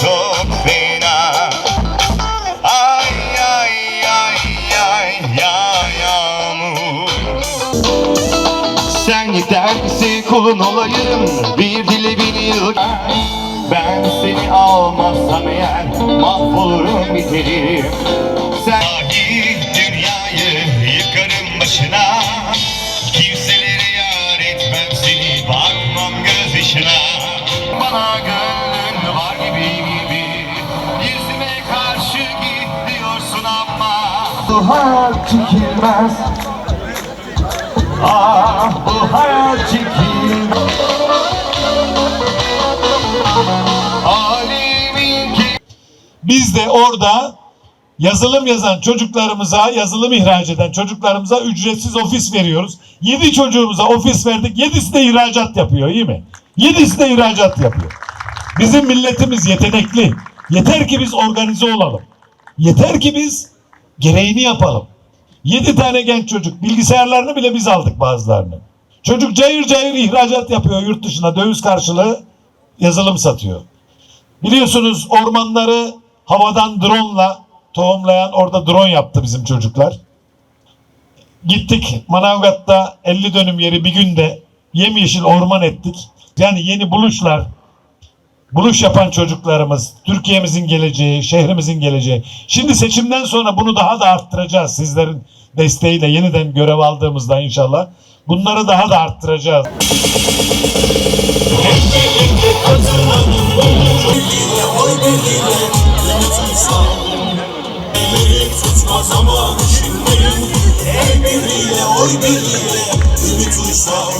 çok fena. Ay ay ay ay ya yağmur. Sen yetersin kulun olayım bir dili beni Ben seni almazsam eğer mahvolurum biterim. Sen Bu hayat çekilmez Ah bu hayat çekilmez Biz de orada yazılım yazan çocuklarımıza, yazılım ihraç eden çocuklarımıza ücretsiz ofis veriyoruz. Yedi çocuğumuza ofis verdik. Yedisi de ihracat yapıyor iyi mi? Yedisi de ihracat yapıyor. Bizim milletimiz yetenekli. Yeter ki biz organize olalım. Yeter ki biz gereğini yapalım. Yedi tane genç çocuk bilgisayarlarını bile biz aldık bazılarını. Çocuk cayır cayır ihracat yapıyor yurt dışına döviz karşılığı yazılım satıyor. Biliyorsunuz ormanları havadan drone'la tohumlayan orada drone yaptı bizim çocuklar. Gittik Manavgat'ta 50 dönüm yeri bir günde yemyeşil orman ettik. Yani yeni buluşlar, buluş yapan çocuklarımız, Türkiye'mizin geleceği, şehrimizin geleceği. Şimdi seçimden sonra bunu daha da arttıracağız sizlerin desteğiyle yeniden görev aldığımızda inşallah. Bunları daha da arttıracağız. oy birliğiyle oy birliğiyle ümit uysal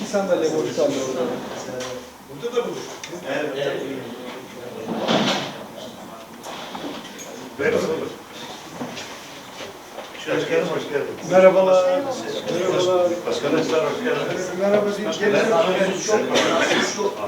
İki sandalye boş kaldı orada. Başkanım hoş geldiniz. Merhabalar. Merhabalar. Arkadaşlar hoş geldiniz. Merhaba. Gelin. Çok